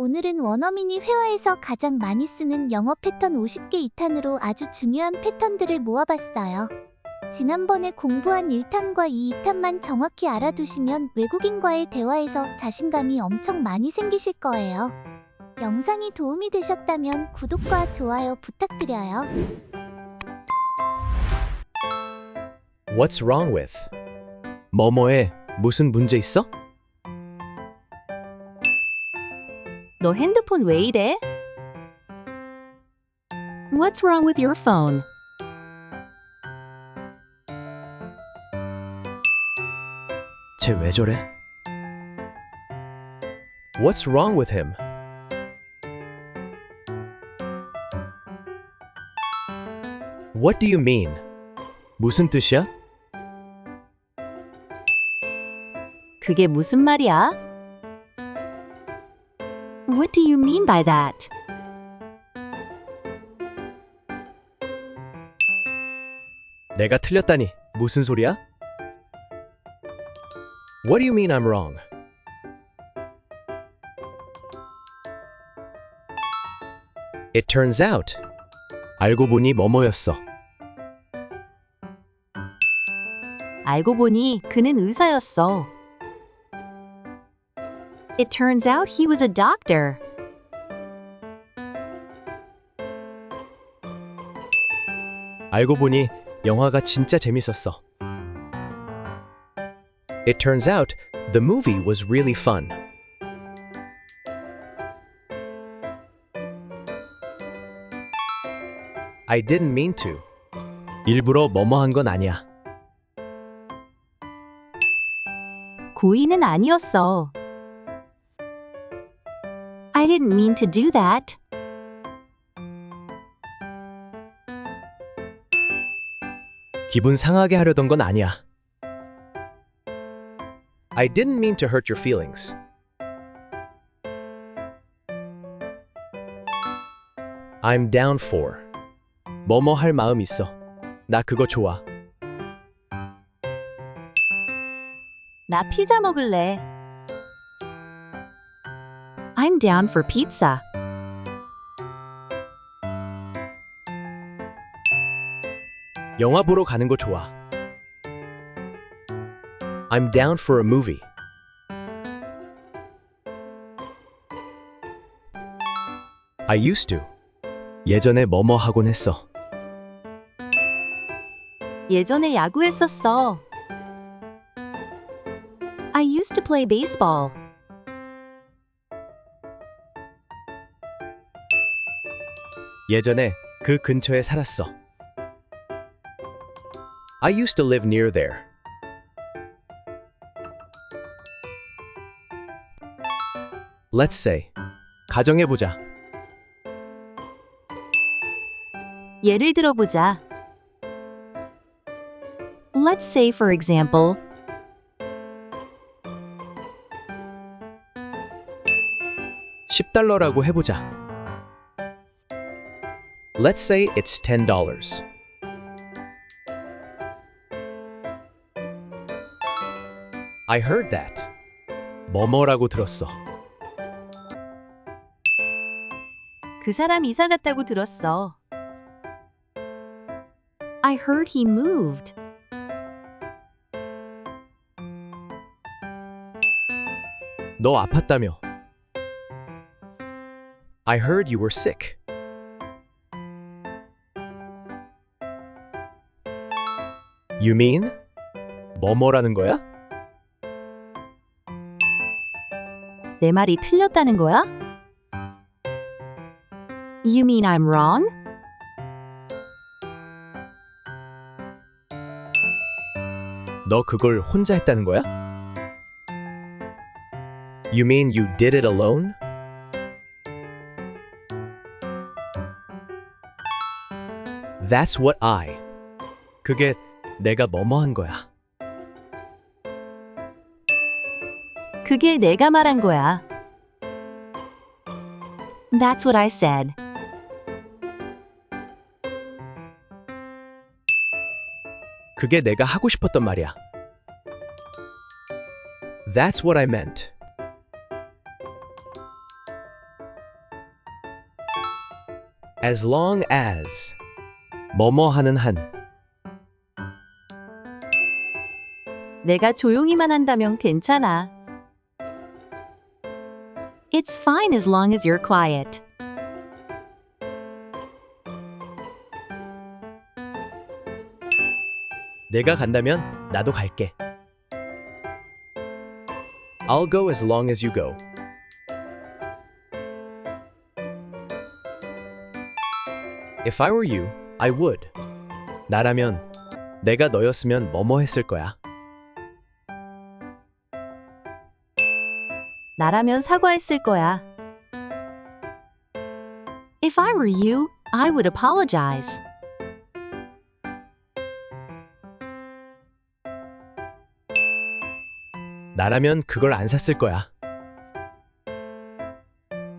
오늘은 원어민이 회화에서 가장 많이 쓰는 영어 패턴 50개 2탄으로 아주 중요한 패턴들을 모아봤어요. 지난번에 공부한 1탄과 2, 2탄만 정확히 알아두시면 외국인과의 대화에서 자신감이 엄청 많이 생기실 거예요. 영상이 도움이 되셨다면 구독과 좋아요 부탁드려요. What's wrong with? 뭐뭐에 무슨 문제 있어? 너 핸드폰 왜 이래? What's wrong with your phone? 쟤 왜 저래? What's wrong with him? What do you mean? 무슨 뜻이야? 그게 무슨 말이야? What do you mean by that? 내가 틀렸다니 무슨 소리야? What do you mean I'm wrong? It turns out 알고 보니 뭐뭐였어. 알고 보니 그는 의사였어. It turns out he was a doctor. 알고 보니 영화가 진짜 재밌었어. It turns out the movie was really fun. I didn't mean to. 일부러 뭐뭐 한 건 아니야. 고의는 아니었어. I didn't mean to do that. 기분 상하게 하려던 건 아니야. I didn't mean to hurt your feelings. I'm down for. 뭐뭐 할 마음 있어. 나 그거 좋아. 나 피자 먹을래. I'm down for pizza. 영화 보러 가는 거 좋아. I'm down for a movie. I used to. 예전에 뭐뭐 하곤 했어. 예전에 야구했었어. I used to play baseball. 예전에 그 근처에 살았어. I used to live near there. Let's say. 가정해 보자. 예를 들어 보자. Let's say, for example, 10달러라고 해보자. Let's say it's $10. I heard that. 뭐뭐라고 들었어. 그 사람 이사 갔다고 들었어. I heard he moved. 너 아팠다며. I heard you were sick. You mean? 뭐뭐라는 거야? 내 말이 틀렸다는 거야? You mean I'm wrong? 너 그걸 혼자 했다는 거야? You mean you did it alone? That's what I. 그게 내가 뭐뭐 한 거야. 그게 내가 말한 거야. That's what I said. 그게 내가 하고 싶었던 말이야. That's what I meant. as long as 뭐뭐 하는 한 내가 조용히만 한다면 괜찮아. It's fine as long as you're quiet. 내가 간다면 나도 갈게. I'll go as long as you go. If I were you, I would. 나라면 내가 너였으면 뭐뭐 했을 거야. 나라면 사과했을 거야. If I were you, I would apologize. 나라면 그걸 안 샀을 거야.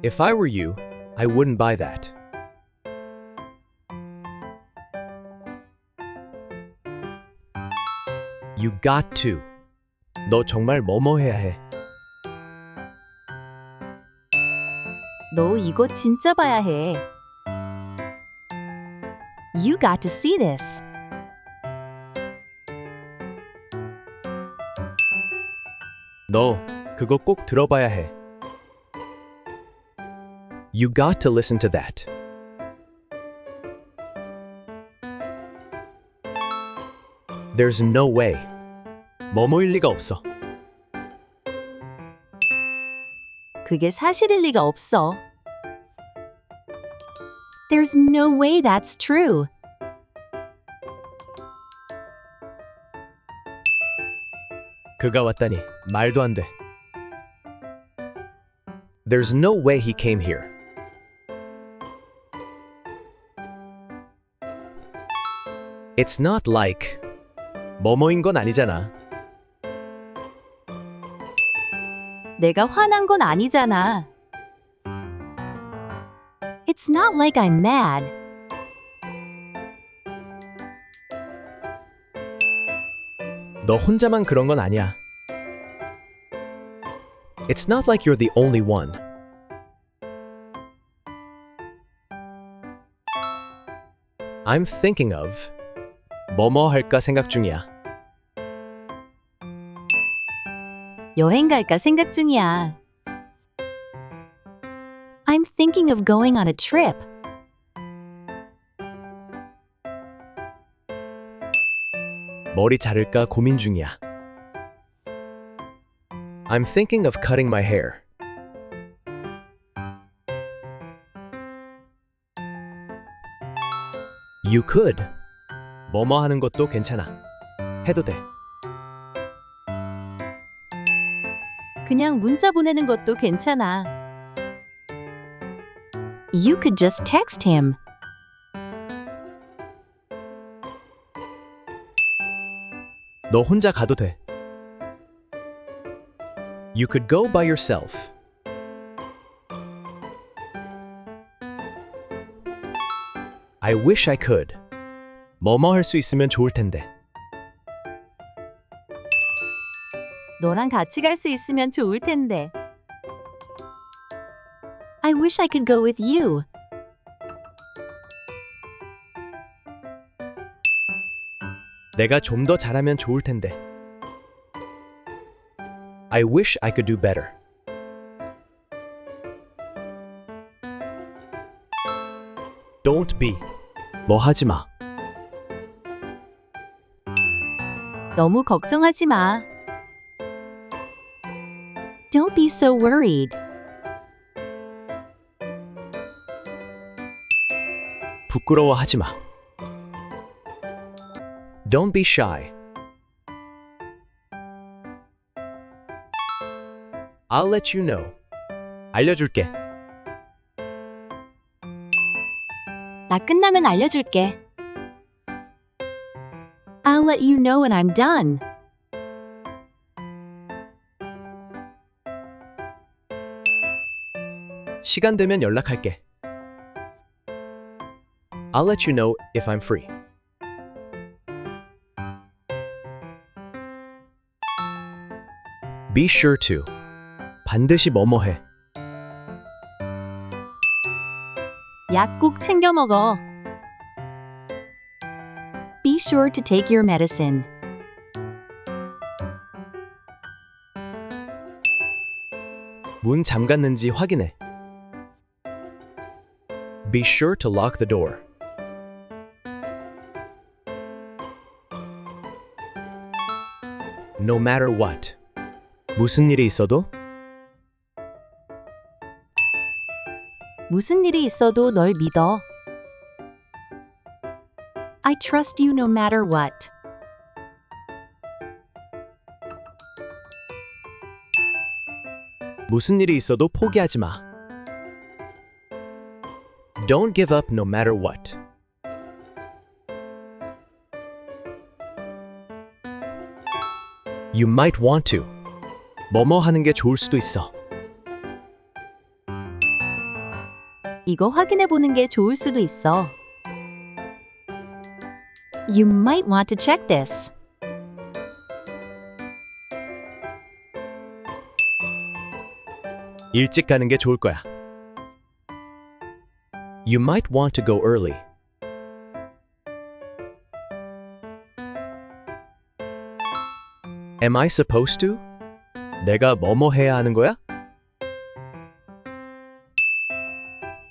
If I were you, I wouldn't buy that. You got to. 너 정말 뭐뭐 해야 해. 너 이거 진짜 봐야 해. You got to see this. 너 그거 꼭 들어봐야 해. You got to listen to that. There's no way. 뭐뭐일 리가 없어. 그게 사실일 리가 없어. There's no way that's true. 그가 왔다니 말도 안 돼. There's no way he came here. It's not like 뭐뭐인 건 아니잖아. 내가 화난 건 아니잖아. It's not like I'm mad. 너 혼자만 그런 건 아니야. It's not like you're the only one. I'm thinking of 뭐뭐 할까 생각 중이야. 여행 갈까 생각 중이야. I'm thinking of going on a trip. 머리 자를까 고민 중이야. I'm thinking of cutting my hair. You could. 뭐뭐 하는 것도 괜찮아. 해도 돼. 그냥 문자 보내는 것도 괜찮아. You could just text him. 너 혼자 가도 돼. You could go by yourself. I wish I could. 뭐뭐 할 수 있으면 좋을 텐데. 너랑 같이 갈 수 있으면 좋을 텐데. I wish I could go with you. 내가 좀 더 잘하면 좋을 텐데. I wish I could do better. Don't be. 뭐 하지 마. 너무 걱정하지 마. Don't be so worried. 부끄러워 하지 마. Don't be shy. I'll let you know. 알려줄게. 나 끝나면 알려줄게. I'll let you know when I'm done. 시간 되면 연락할게. I'll let you know if I'm free. Be sure to. 반드시 뭐뭐 해. 약 꼭 챙겨 먹어. Be sure to take your medicine. 문 잠갔는지 확인해. Be sure to lock the door. No matter what. 무슨 일이 있어도 무슨 일이 있어도 널 믿어. I trust you no matter what. 무슨 일이 있어도 포기하지 마. Don't give up no matter what. You might want to. 뭐뭐 하는 게 좋을 수도 있어. 이거 확인해 보는 게 좋을 수도 있어. You might want to check this. 일찍 가는 게 좋을 거야. You might want to go early. Am I supposed to? 내가 뭐뭐 해야 하는 거야?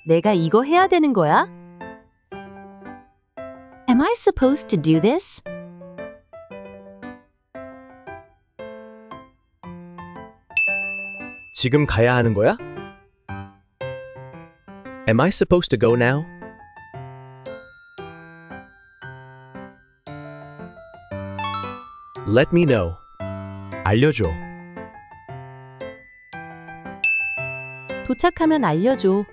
내가 이거 해야 되는 거야? Am I supposed to do this? 지금 가야 하는 거야? Am I supposed to go now? Let me know. 알려줘. 도착하면 알려줘.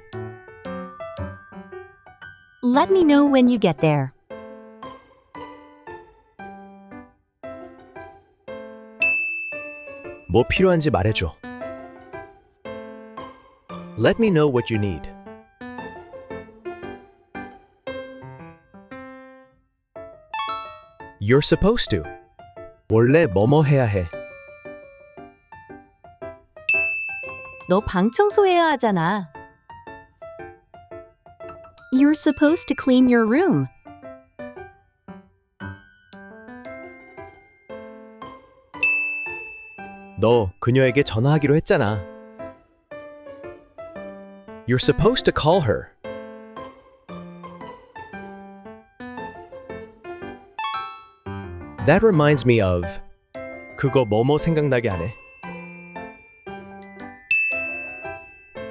Let me know when you get there. 뭐 필요한지 말해줘. Let me know what you need. You're supposed to. 원래 뭐뭐 해야 해. 너 방 청소해야 하잖아. You're supposed to clean your room. 너 그녀에게 전화하기로 했잖아. You're supposed to call her. That reminds me of. 그거 뭐뭐 생각나게 하네.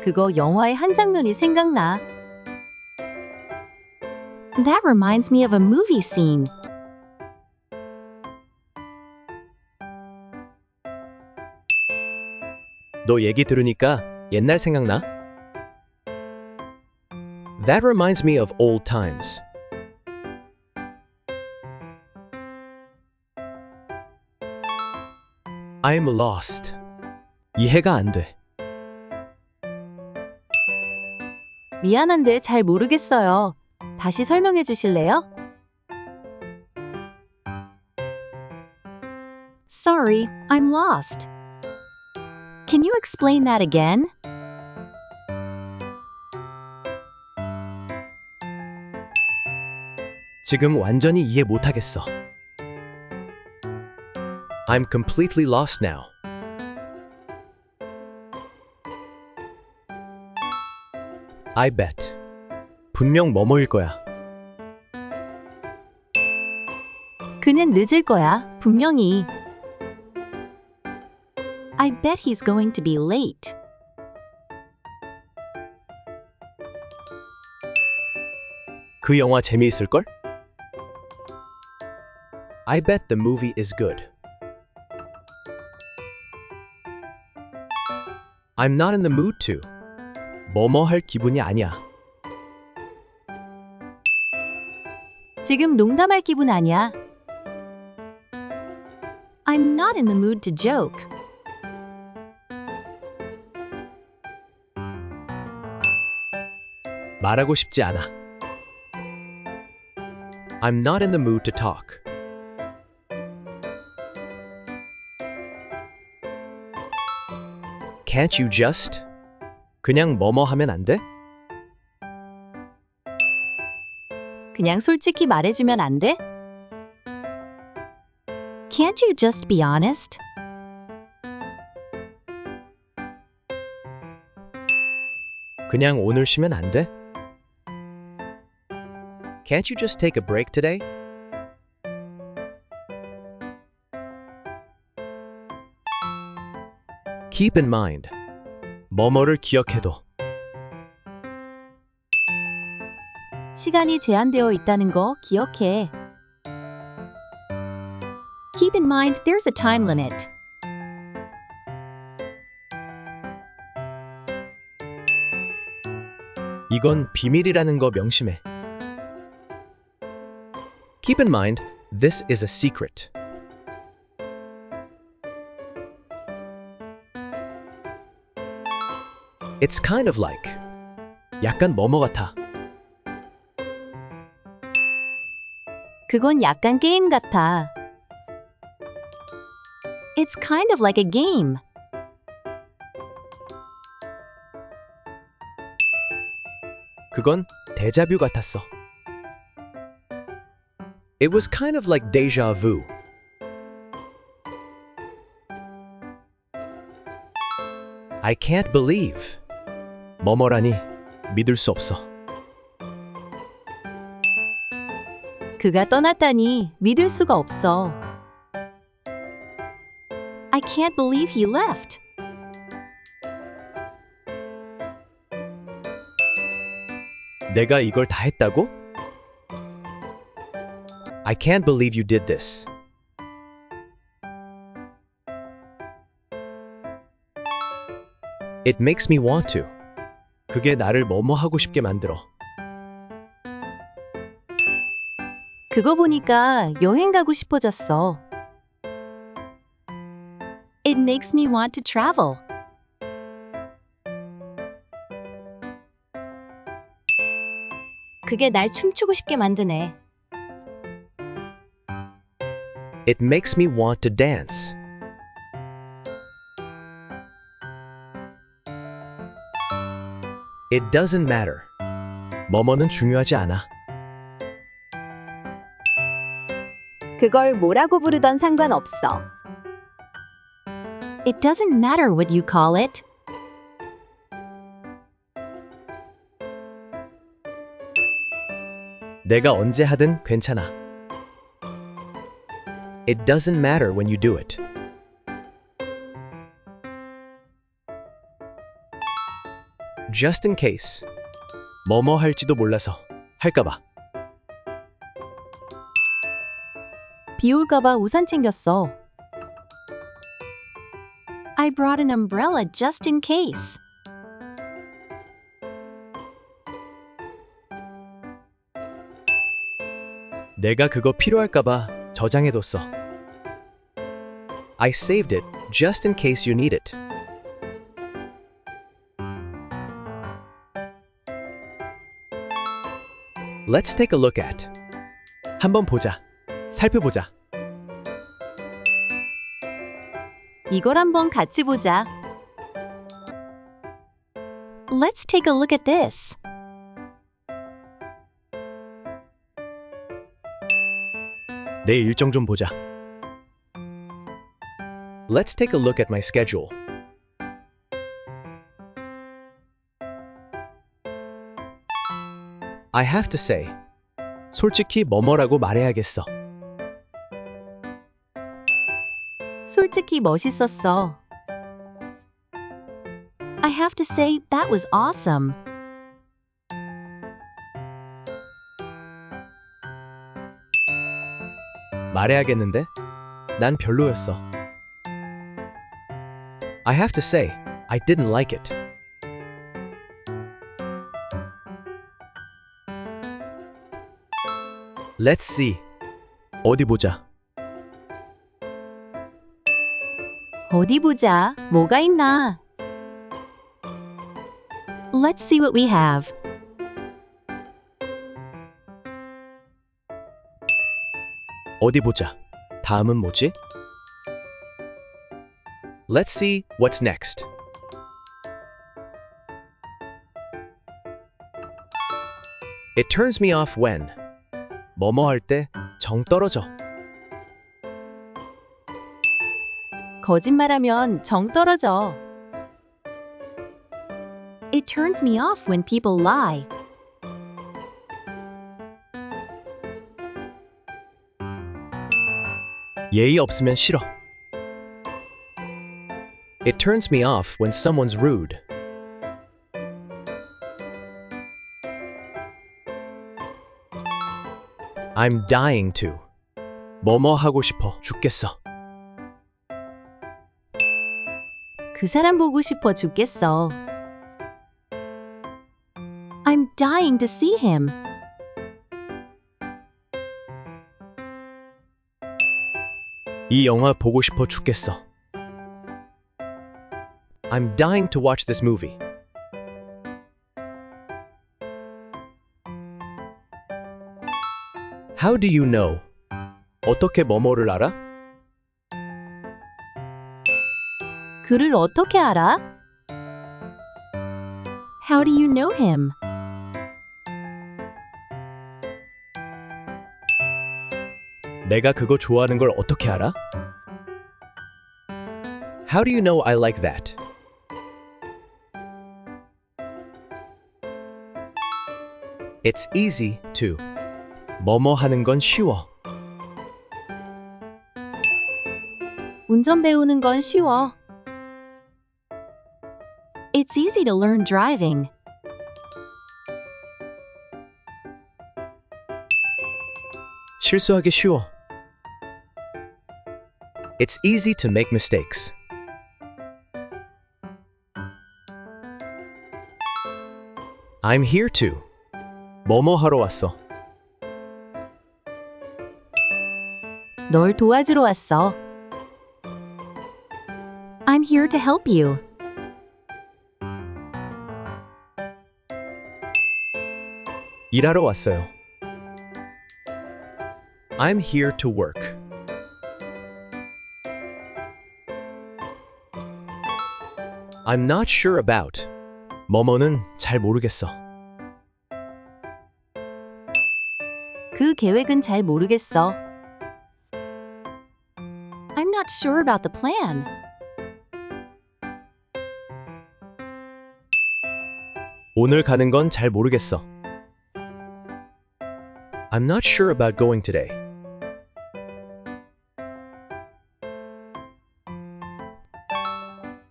그거 영화의 한 장면이 생각나. That reminds me of a movie scene. 너 얘기 들으니까 옛날 생각나? That reminds me of old times. I'm lost. 이해가 안 돼. 미안한데 잘 모르겠어요. 다시 설명해 주실래요? Sorry, I'm lost. Can you explain that again? 지금 완전히 이해 못하겠어. I'm completely lost now. I bet. 분명 뭐뭐일 거야. 그는 늦을 거야, 분명히. I bet he's going to be late. 그 영화 재미있을걸? I bet the movie is good. I'm not in the mood to. 뭐뭐 할 기분이 아니야. 지금 농담할 기분 아니야. I'm not in the mood to joke. 말하고 싶지 않아. I'm not in the mood to talk. Can't you just? 그냥 뭐뭐 하면 안 돼? 그냥 솔직히 말해주면 안 돼? Can't you just be honest? 그냥 오늘 쉬면 안 돼? Can't you just take a break today? Keep in mind. 뭐뭐를 기억해도 시간이 제한되어 있다는 거 기억해. Keep in mind there's a time limit. 이건 비밀이라는 거 명심해. Keep in mind, this is a secret. It's kind of like. 약간 뭐뭐 같아. 그건 약간 게임 같아. It's kind of like a game. 그건 데자뷰 같았어. It was kind of like deja vu. I can't believe. 뭐뭐라니 믿을 수 없어. 그가 떠났다니 믿을 수가 없어. I can't believe he left. 내가 이걸 다 했다고? I can't believe you did this. It makes me want to. 그게 나를 뭐뭐 하고 싶게 만들어. 그거 보니까 여행 가고 싶어졌어. It makes me want to travel. 그게 날 춤추고 싶게 만드네. It makes me want to dance. It doesn't matter. 뭐뭐는 중요하지 않아. 그걸 뭐라고 부르던 상관없어. It doesn't matter what you call it. 내가 언제 하든 괜찮아. It doesn't matter when you do it. Just in case. 뭐뭐 할지도 몰라서 할까봐. 비 올까봐 우산 챙겼어. I brought an umbrella just in case. 내가 그거 필요할까봐 저장해뒀어. I saved it just in case you need it. Let's take a look at. 한번 보자. 살펴보자. 이걸 한번 같이 보자. Let's take a look at this. 내 일정 좀 보자. Let's take a look at my schedule. I have to say. 솔직히 뭐뭐라고 말해야겠어. 솔직히 멋있었어. I have to say that was awesome. 말해야겠는데? 난 별로였어. I have to say, I didn't like it. Let's see. 어디 보자. 어디 보자. 뭐가 있나? Let's see what we have. 어디 보자. 다음은 뭐지? Let's see what's next. It turns me off when. 뭐뭐 할 때 정 떨어져. 거짓말하면 정 떨어져. It turns me off when people lie. 예의 없으면 싫어. It turns me off when someone's rude. I'm dying to. 뭐뭐 하고 싶어 죽겠어. 그 사람 보고 싶어 죽겠어. I'm dying to see him. 이 영화 보고 싶어 죽겠어. I'm dying to watch this movie. How do you know? 어떻게 뭐뭐를 알아? 그를 어떻게 알아? How do you know him? 내가 그거 좋아하는 걸 어떻게 알아? How do you know I like that? It's easy to. 뭐뭐 하는 건 쉬워. 운전 배우는 건 쉬워. It's easy to learn driving. 실수하기 쉬워. It's easy to make mistakes. I'm here to. 뭐뭐 하러 왔어. 널 도와주러 왔어. I'm here to help you. 일하러 왔어요. I'm here to work. I'm not sure about. 뭐뭐는 잘 모르겠어. 그 계획은 잘 모르겠어. Not sure about the plan. 오늘 가는 건 잘 모르겠어. I'm not sure about going today.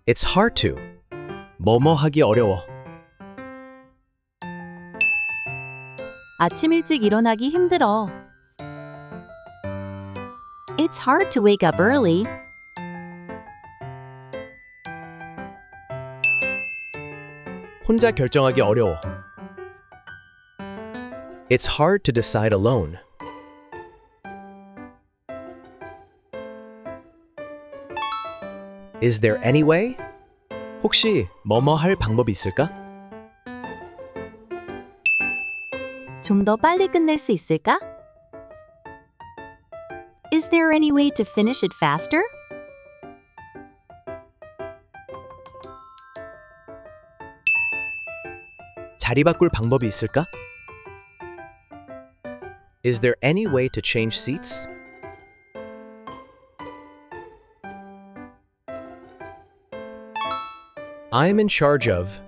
It's hard to. 뭐뭐 하기 어려워. 아침 일찍 일어나기 힘들어. It's hard to wake up early. 혼자 결정하기 어려워. It's hard to decide alone. Is there any way? 혹시 뭐뭐 할 방법이 있을까? 좀 더 빨리 끝낼 수 있을까? Is there any way to finish it faster? 자리 바꿀 방법이 있을까? Is there any way to change seats? I'm in charge of.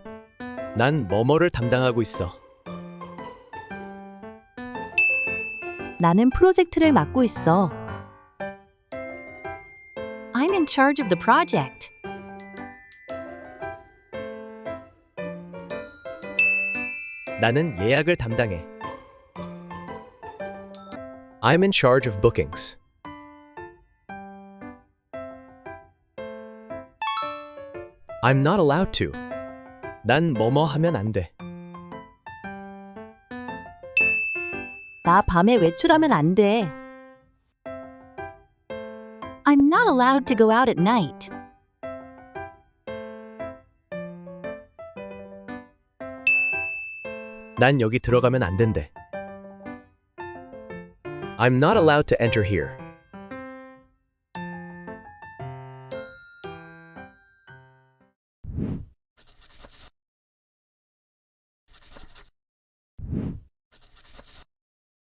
난 뭐뭐를 담당하고 있어. 나는 프로젝트를 맡고 있어. I'm in charge of the project. 나는 예약을 담당해. I'm in charge of bookings. I'm not allowed to. 난 뭐뭐 하면 안 돼. 나 밤에 외출하면 안 돼. I'm not allowed to go out at night. 난 여기 들어가면 안 된대. I'm not allowed to enter here.